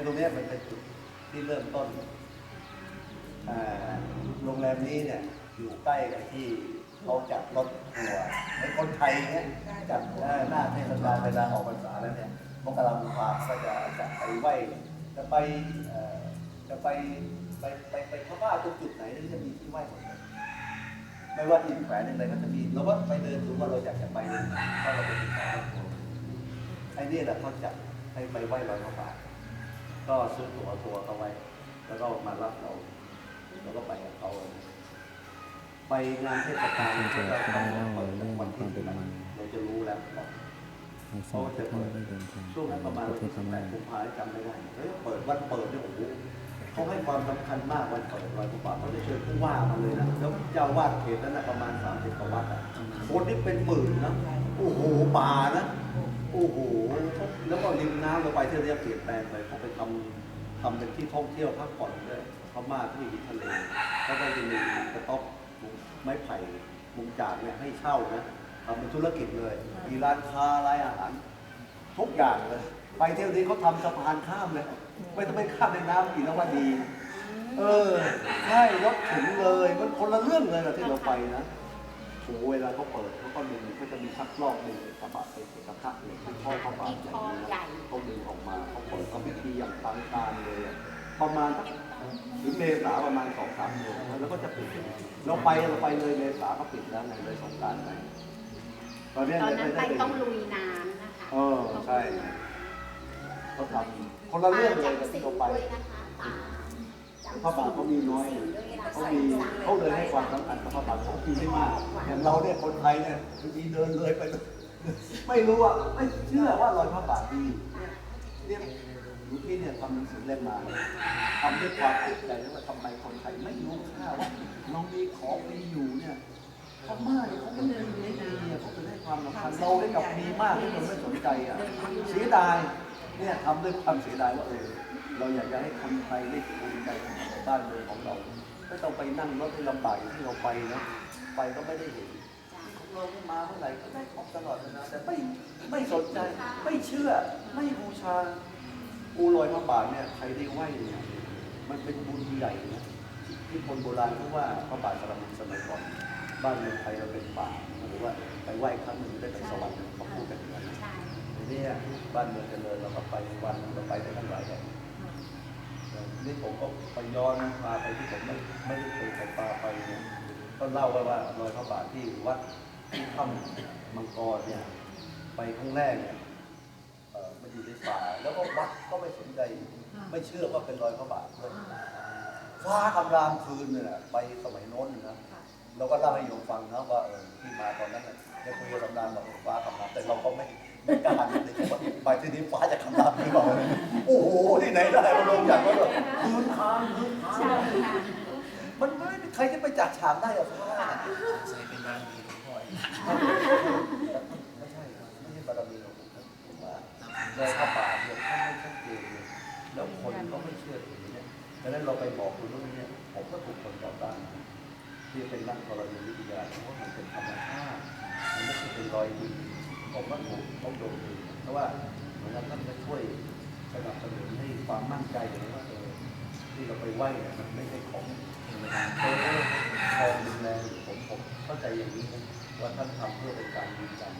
อ้ตรงนี้มันเป็นจุดที่เริ่มต้นโรงแรมนี้เนี่ยอยู่ใกล้กับที่เขาจัดรถทัวร์ในคนไทยเนี่ยจัดหน้าเทศกาลเวลาออกพรรษาแล้วเนี่ยมกราคมพาก็จะจะไปไหว้จะไปจะไปไปไปไปพม่าตรงจุดไหนที่จะมีที่ไหว้หมดเลยไม่ว่าอินแขวนอะไรก็จะมีเราก็ไปเดินดูว่าเราอยากจะไปถ้าเราไปติดต่อไอ้นี่แหละเขาจัดให้ไปไหว้รอยพระบาท ก็ซื้อตั๋วทัวร์เขาไว้ แล้วก็มารับเราแล้วก็ไปกับเขาไปงานเทศกาลงจะก็ได้เล่าเปิดเรื่องวันที่ความเป็นมาเราจะรู้แล้วว่าในสมัยที่ท่านได้เดินทางช่วงนั้นประมาณประเทวันศพที่ม่า18กุมภาพันธ์จำไม่ได้แล้วเปิดวันเปิดเนี่ยโอ้โหเขาให้ความสำคัญมากวันเปิดรอยพระบาทเขาจะเชิญผู้ว่ามาเลยนะแล้วเจ้าวาดเขตนั้นประมาณ30กว่าวัดอะคนนี่เป็นหมื่นนะโอ้โหป่านะ โอ้โหแล้วก็ริมน้ำเราไปที่ยวเรียกเปลี่ยนแปลงเลยเขาไปทำทำเป็นที่ท่องเที่ยวพักผ่อนด้วยพม่าที่มีทะเลแล้วก็จะมีกระต๊อบไม้ไผ่มุงจากเนี่ยให้เช่านะทำเป็นธุรกิจเลย มีร้านค้าร้านอาหารทุกอย่างเลย ไปเที่ยวนี้เขาทำสะพานข้ามเลยไม่ต้องไปข้ามในน้ำอีกแล้วว่าดี เออใช่รถถึงเลยมันคนละเรื่องเลยนะที่เราไปนะ หเวลาเขาเปิดเขาก็ดึงเขาจะมีชักลอกดึงกระบะไปกระทะเนี่ยที่ท่อเข้าปากอย่างนี้นะเขาดึงออกมาเขาเปิดเขาพิธีอย่างตังการเลยอะประมาณสักถึงเมษาประมาณสองสามเดือนแล้วก็จะปิดเราไปเราไปเลยเมษาก็ปิดแล้วไงเลยสงกรารไปตอนเนี้ยตอนเนี่ยนั้นไม่ไปได้ต้องลุยน้ำนะคะเออใช่เขาทำคนละเรื่องเลยกับที่เราไป ด้วยนะคะตาพระบาทเขามีน้อยเขามี เขาเลยให้ความสำคัญกับพระบาทเขามีไม่มากอย่างเราเนี่ยคนไทยเนี่ยบางทีเดินเลยไป ไม่รู้ว่าไม่เชื่อว่ารอยพระบาทดีเนี่ยหลวงพี่เนี่ยทำหนังสือเล่มมาทำด้วยความติดใจว่าทำไมคนไทยไม่รู้ค่าว่าเรามีของมีอยู่เนี่ยพม่าเนี่ยเขาไม่ได้ไม่ดีอะเขาจะได้ความสำคัญเราได้กับมีมากที่เราไม่สนใจอะเสียดายเนี่ยทำด้วยความเสียดายว่าเออเราอยากจะให้คนไทยได้ภูมิใจของบ้านเมืองของเรา ไม่ต้องไปนั่งรถให้ลำบากอย่างที่เราไปนะไปก็ไม่ได้เห็นเรามาเมื่อไหร่ก็ได้ของตลอดเวลาแต่ไม่ไม่สนใจ ไม่เชื่อ ไม่บูชาปูลอยมาบาทเนี่ยใครได้ไหวเนี่ยมันเป็นบุญใหญ่นะที่คนโบราณเขาว่าพระบาทสระมุนสมัยก่อนบ้านเมืองไทยเราเป็นป่าหรือว่าไปไหว้ครั้งหนึ่งได้ไปสวรรค์เขาพูดกันอย่างนั้นนะใช่ทีนี้บ้านเมืองเจริญเราก็ไปวันหนึ่งเราไปได้ทั้งหลายแห่ง นี่ผมก็ไปย้อนพาไปที่ผมไม่ไม่ได้เคยไปปาไปเนี่ยก็เล่าไว้ว่ารอยพระบาทที่วัดที่ถ้ำมังกรเนี่ยไปครั้งแรกเนี่ยเอ่อมันอยู่ในป่าแล้วก็วัดก็ไม่สนใจไม่เชื่อว่าเป็นรอยพระบาทเลยฟ้าคำรามคืนเนี่ยไปสมัยโน้นนะเราก็เล่าให้โยมฟังนะว่าเออที่มาตอนนั้นน่ะได้คุยกับตำนานบอกฟ้าคำรามแต่เราก็ไม่ กล้าที่ว่าไปที่นี้ฟ้าจะคำรามหรือเปล่าโอ้โหที่ไหนได้มาลงอย่างนั้นแบบคืนค้างคืนค้างใช่ค่ะมันไม่มีใครจะไปจัดฉากได้อะฟ้าใส่เป็นบารมีหลวงพ่อไม่ใช่ไม่ใช่บารมีของผมครับผมว่าในพระบาทเนี่ยท่านไม่ชัดเจนเลยแล้วคนก็ไม่เชื่อถือเนี่ยดังนั้นเราไปบอกคุณว่าเนี่ยผมก็ถูกคนต่อต้านที่เป็นนักธรณีวิทยาเพราะมันเป็นธรรมชาติมันไม่ใช่เป็นรอยดิน ผมว่าถูกเขาโดนดีเพราะว่าเหมือนกับท่านจะช่วยสนับสนุนให้ความมั่นใจอย่างนี้ว่าเออที่เราไปไหว้เนี่ยมันไม่ใช่ของธรรมดาเออของดูแลผมผมเข้าใจอย่างนี้ว่าท่านทำเพื่อเป็นการยืนยัน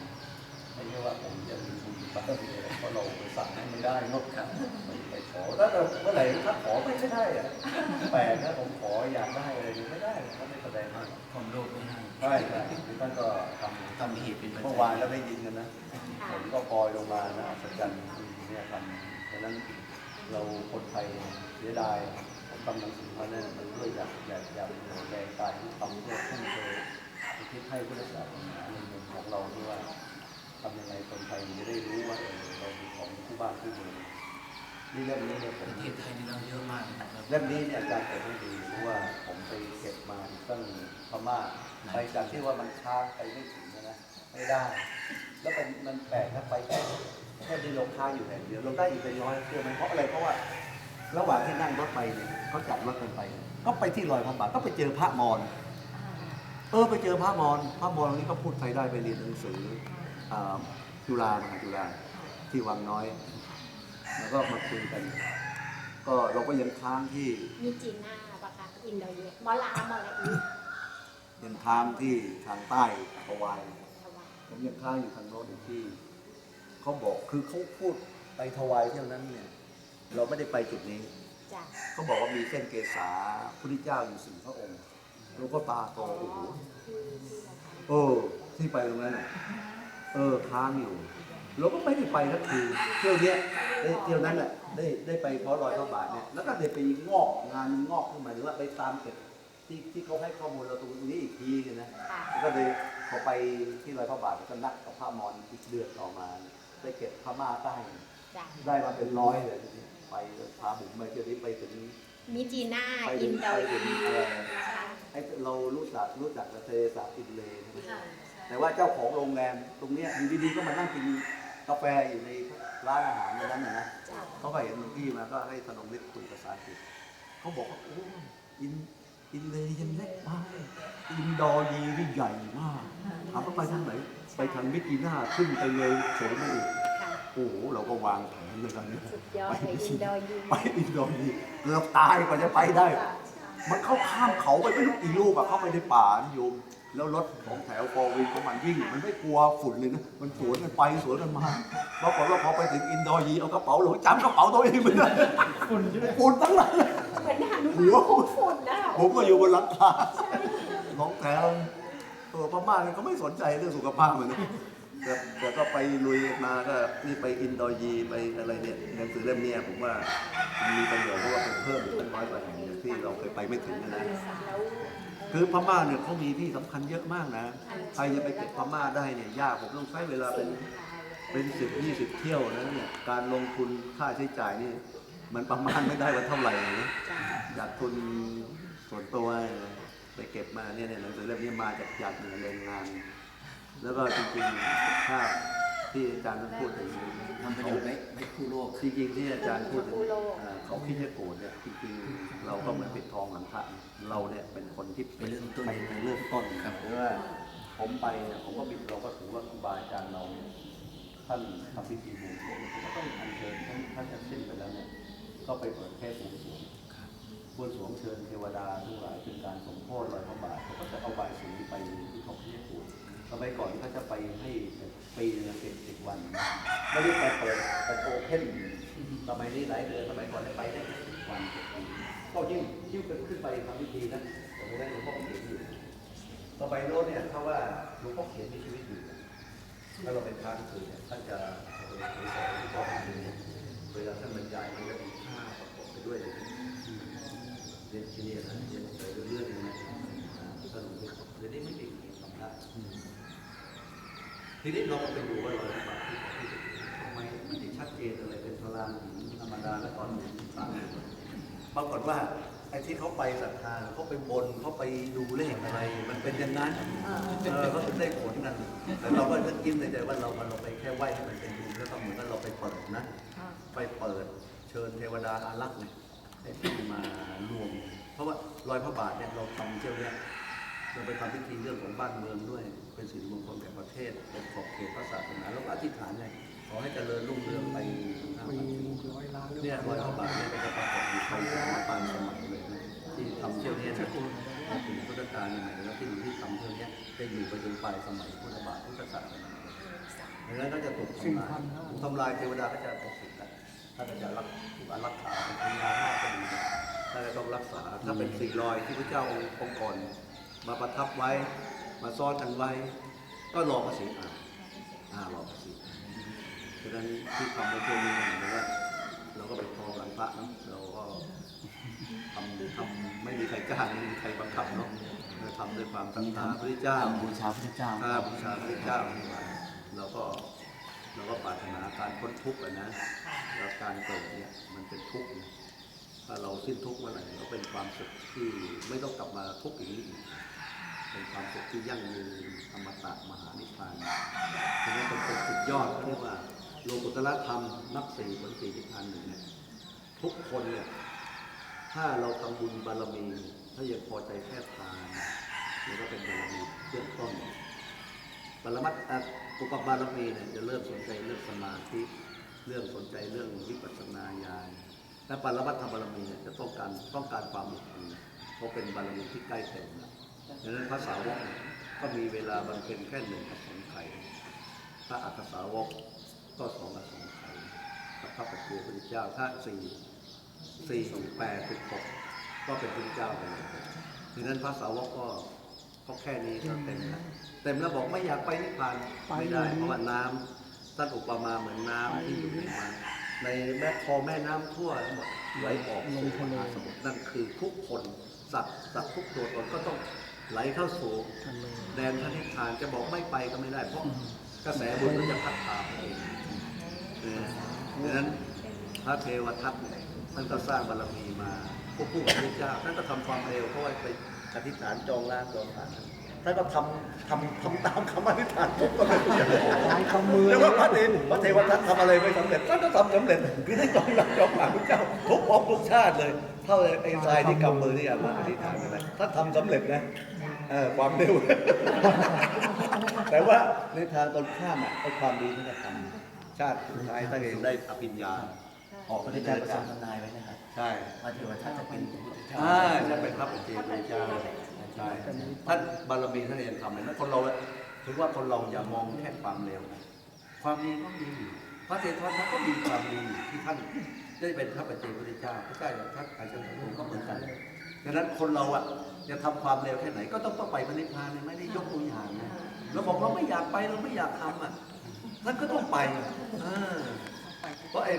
ไม่ใช่ว่าผมจะมีบุญบารมีอะไรเพราะเราไปสั่งให้ไม่ได้เนอะครับไม่ไปขอถ้าเราเมื่อไหร่ถ้าขอไม่ใช่ได้อะแปลกนะผมขออยากได้อะไรเนี่ยไม่ได้เขาไม่แสดงให้ความโลภไม่ให้ใช่ใช่คือท่านก็ทำต้องมีเหตุเป็นปัจจัยเมื่อวานเราได้ยินกันนะฝนก็ปล่อยลงมานะอัศจรรย์เนี่ยทำดังนั้นเราคนไทยเสียดายผมทำหนังสือมาเนี่ยมันด้วยอยากอยากอยากแรงกายที่ทำเพื่อทุ่มเทอุทิศให้พุทธศาสนาในมุมของเราที่ว่า ทำยังไงคนไทยจะได้รู้ว่าเออเรามีของ คู่บ้านคู่เมืองนี่เล่มนี้เนี่ยผปมระเทศไทยนี่เราเยอะมากนะครับเล่มนี้เนี่ยอาจารย์เปิดให้ดูเพราะว่าผมไปเก็บมาตั้งพม่าไปจากที่ว่ามันช้าไปไม่ถึงนะนะไม่ได้ แล้วเป็นมันแปลกนะไปแค่แค่ที่เราค้างอยู่แห่งเดียวเราได้อีกเป็นร้อยเชื่อไหมเพราะอะไรเพราะว่าระหว่างที่นั่งรถไปเนี่ยเขาจัดรถกันไป ก็ไปที่ลอยพระบาทก็ไปเจอพระมอญเออไปเจอพระมอญพระมอญนี่ก็พูดไทยได้ไปเรียนหนังสืออ่าจุฬามหาจุฬาที่วังน้อย แล้วก็มาคุยกัน ก็เราก็ยังค้างที่มีจีน่าปะคะอินโดนีเซียมอลามอลาอียังค้างที่ทางใต้ฮาวายถวายผมยังค้างอยู่ทางโน้นอยู่ที่เขาบอกคือเขาพูดไปถวายเท่านั้นเนี่ย เราไม่ได้ไปจุดนี้จ้ะเขาบอกว่ามีเส้นเกษาพุทธเจ้าอยู่สี่พระองค์หลวงพ่อตาโตโอ้โหที่ที่เราทเออที่ไปตรงนั้นน่ะเออค้างอยู่ เราก็ไม่ได้ไปสักทีเที่ยวเนี้ยได้เที่ยวนั้นแหละได้ได้ไปเพราะรอยพระบาทเนี่ยแล้วก็ได้ไปงอกงานงอกขึ้นมาหรือว่าไปตามเก็บที่ที่เขาให้ข้อมูลเราตรงนี้อีกทีนึงนะำค่ะก็เลยพอไปที่รอยพระบาทก็นัดกับพระมอญอีกเดือนต่อมาได้เก็บพม่าใต้จ้ะได้มาเป็นร้อยเลยทีนี้ไปพาบุ๋มไปเที่ยวนี้ไปถึงมีจีน่าไปอิถึงนโดไปถึนีงเซียเอ่อค่ะไอ้เรารู้จักรู้จักทะเลสาบอินเลย์ใช่ไหมค่ะแต่ว่าเจ้าของโรงแรมตรงเนี้ยอยู่ดีๆก็มานั่งกิน กาแฟอยู่ในร้านอาหารในนั้นนะนะจ้ะเขาก็เห็นหลวงพี่มาก็ให้ธนงฤทธิ์คุยภาษาอังกฤษเขาบอกว่าโอ้อินอินเลย์ยังเล็กมากอินดอร์ดีนี่ใหญ่มากถามว่าไปทางไหนไปทางมิกิน่าขึ้นไปเลยเสริมมาอีกค่ะโอ้โหเราก็วางแผนเลยตอนนี้สุดยอดเลยอินโดนีเซียไปอินโดนีเซียเกือบตายกว่าจะไปได้ มันเข้าข้ามเขาไปไม่รู้กี่ลูกอะเข้าไปในป่านิยม แล้วรถของแถวฟอร์วินของมันวิ่ง มันไม่กลัวฝุ่นเลยนะ มันสวนกันไปสวนกันมาปรากฏว่าพอไปถึงอินโดนีเซียเอากระเป๋าหลงจำกระเป๋าตัวเองไม่ได้ฝุ่นฝุ่นทั้งนั้นเลยเหมือนหานุหัวมานคุกฝุ่นนะผมก็อยู่บนหลังคาของแถวเออพม่าเนี่ยก็ไม่สนใจเรื่องสุขภาพเลยนะแต่แต่ก็ไปลุยมาก็นี่ไปอินโดนีเซียไปอะไรเนี่ยหนังสือเล่มเนี้ยผมว่ามีประโยชน์เพราะว่าเป็นเพิ่มอีกตั้งร้อยกว่าแห่งเนี่ยที่เราเคยไปไม่ถึงนะนะแล้ว คือพม่าเนี่ยเขามีที่สำคัญเยอะมากนะ ใครจะไปเก็บพม่าได้เนี่ยยากผมต้องใช้เวลาเป็นเป็นสิบยี่สิบเที่ยวนะเนี่ยการลงทุนค่าใช้จ่ายนี่มันประมาณไม่ได้ว่าเท่าไหร่นะจ้ะจากทุนส่วนตัวไปเก็บมาเนี่ยเนี่ยหนังสือเล่มนี้มาจากจากหน่วยแรงงาน แล้วก็จริงๆถ้า ที่อาจารย์พูดถึงทำประโยชน์ในในคู่โลกจริงๆที่อาจารย์พูดถึงเอ่อเขาคิดจะโกรธเนี่ยจริงๆเราก็เหมือนปิดทองหลังพระเราเนี่ยเป็นคนที่ไปเริ่มต้นไปไปเริ่มต้นครับหรือว่าผมไปเนี่ยผมก็บิดเราก็ถือว่าครูบาอาจารย์เราเนี่ยท่านทำพิธีบวงสรวงผมก็ต้องอัญเชิญท่านท่านจะสิ้นไปแล้วเนี่ยก็ไปเปิดเทศบวงสรวงบวงสรวงเชิญเทวดาทั้งหลายเป็นการสมโพธิลอยพระบาทเขาก็จะเอาใบายสีไปที่เขาพิจู สมัยก่อนเขาจะไปให้ปีนึงเป็นสิบวัน ไม่ได้ไปเปิดเป็นโอเพ่นสมัยนี้หลายเดือนสมัยก่อนไปได้สิบวันเจ็ดปีก็ยิ่งยิ่งขึ้นไปทำพิธีนะแต่ไม่ได้หลวงพ่อเขียนอยู่สมัยโน้นเนี่ยถ้าว่าหลวงพ่อเขียนมีชีวิตอยู่ถ้าเราเป็นพระที่คือเนี่ยท่านจะเผยแผ่หลวงพ่อเขียนเวลาท่านบรรยายมันจะมีภาพประกอบไปด้วยเรียนที่นี่นะเรียนไปเรื่อยๆนะสนุกดีเดี๋ยวนี้ไม่มีใครทำได้ที นี้เราก็ไปดูว่าเราปฏิบัติที่ทำไมไม่ได้ชัดเจนอะไรเป็นพลังธรรมดาและตอนนี้ต่างปรากฏว่าไอ้ที่เขาไปศรัทธาเขาไปบนเขาไปดูเลขอะไร มันเป็นอย่างนั้นเออเขาถึงได้ผลกันแต่เราก็นึกยิ้มในใจว่าเราเราไปแค่ไหว้ให้มันเป็นบุญแล้วก็เหมือนกับเราไปเปิดนะ ไปเปิดเชิญเทวดาอารักษ์เนี่ยให้ที่มารวม เพราะว่ารอยพระบาทเนี่ยเราทำเที่ยวเนี้ยเราไปทำพิธีเรื่องของบ้านเมืองด้วย เป็นสิริมงคลแก่ประเทศเป็นขอบเขตพระศาสนาแล้วก็อธิษฐานไงขอให้เจริญรุ่งเรืองไปห้าพันปีเนี่ยรอยพระบาทเนี่ยก็จะปรากฏอยู่ไปปานสมัยเลยนะที่ทำเที่ยวเนี้ยนะถึงพุทธกาลใหม่แล้วที่อยู่ที่ทำเที่ยวเนี้ยจะอยู่ไปจนปลายสมัยพุทธบาทพุทธศาสนาดังนั้นก็จะถูกทำลายถูกทำลายเทวดาก็จะตกสิทธิ์นะถ้าจะรักถูกอารักขาเป็นพญานาคก็ดีนะถ้าจะต้องรักษาถ้าเป็นสี่รอยที่พระเจ้าองค์ก่อนมาประทับไว้ มาซ่อนกันไว้ ก็รอภาษีอ่านอ่ารอภาษีดังนั้นที่ทำในช่วงนี้เนี่ยว่าเราก็ไปทอหลังพระเนาะเราก็ทำทำไม่มีใครจ้างไม่มีใครบังคับเนาะเราทำด้วยความศรัทธาพระเจ้าบูชาพระเจ้าถ้าบูชาพระเจ้าเราก็เราก็ปรารถนาการพ้นทุกข์อะนะแล้วการเกิดเนี่ยมันเป็นทุกข์นะถ้าเราสิ้นทุกข์เมื่อไหร่ก็เป็นความสุขที่ไม่ต้องกลับมาทุกข์อย่างนี้อีก เป็นความสุขที่ยั่งยืนอมตะมหานิพพานฉะนั้นเป็นเป็นสุดยอดเขาเรียกว่าโลกุตละธรรมนับสี่ผลสี่นิพพานหนึ่งเนี่ยทุกคนเนี่ยถ้าเราทำบุญบารมี ถ้ายังพอใจแค่ทานนี่ก็เป็นบารมีเบื้องต้นปรมัตถ์อุปบารมีเนี่ยจะเริ่มสนใจเรื่องสมาธิเรื่องสนใจเรื่องวิปัสสนาญาณและปรมัตถบารมีเนี่ยจะต้องการต้องการความหมดมเพราะเป็นบารมีที่ใกล้เต็มนะ ดังนั้นพระสาวกเนี่ยก็มีเวลาบำเพ็ญแค่หนึ่งกับสองไข่พระอัครสาวกก็สองกับสองไข่พระปัจเจกพุทธเจ้าถ้าสี่สี่แปดสิบหกก็เป็นพุทธเจ้าไปเลยดังนั้นพระสาวกก็ก็แค่นี้ก็เต็มแล้วเต็มแล้วบอกไม่อยากไปนิพพานไม่ได้เพราะว่าน้ำท่านอุปมาเหมือนน้ำที่อยู่ในมันในแม่คลองแม่น้ำทั่วทั้งหมดไหลออกสู่มหาสมุทรนั่นคือทุกคนสัตว์สัตว์ทุกตัวตนก็ต้อง ไหลเข้าสู่แดนพระนิพพานจะบอกไม่ไปก็ไม่ได้เพราะกระแสบุญมันจะพัดพาไปเองเออดังนั้นพระเทวทัตเนี่ยท่านก็สร้างบารมีมาควบคู่กับพระเจ้าท่านก็ทำความเร็วเพราะว่าไปอธิษฐานจองล้างจองผ่านท่านก็ทำทำทำตามคำอธิษฐานทุกก็ไม่รู้อย่างไรลายคำมือแล้วว่าพระเทวพระเทวทัตทำอะไรไม่สำเร็จท่านก็ทำสำเร็จคือท่านจองรักจองผ่านพระเจ้าทุกภพทุกชาติเลย เท่าไอ้ทรายที่กำมือที่อามาอธิษฐานกันนะท่านทำสำเร็จนะ เออความเร็ว แต่ว่าในทางตรงข้ามอะไอ้ความดีที่ท่านทำชาติสุดท้ายท่านเองได้อภิญญา ออกพระเจ้าประทรงทำนายไว้นะครับใช่ว่าเทวทัตจะเป็นพระพุทธเจ้าอ่าจะเป็นพระปัจเจกพุทธเจ้าใช่ท่านบารมีท่านเองทำเลยนะคนเราถือว่าคนเราอย่ามองแค่ความเร็วความดีก็มีพระเทวทัตก็มีความดีที่ท่านได้เป็นพระปัจเจกพุทธเจ้าพระเจ้าอย่างท่านอาจารย์สมก็เหมือนกันดังนั้นคนเราอะ จะทำความเร็วแค่ไหนก็ต้องต้องไปพระนิพพานเนี่ยไม่ได้ยกตัวอย่างนะเราบอกเราไม่อยากไปเราไม่อยากทำอะท่านก็ต้องไปอ่าเพราะไอ้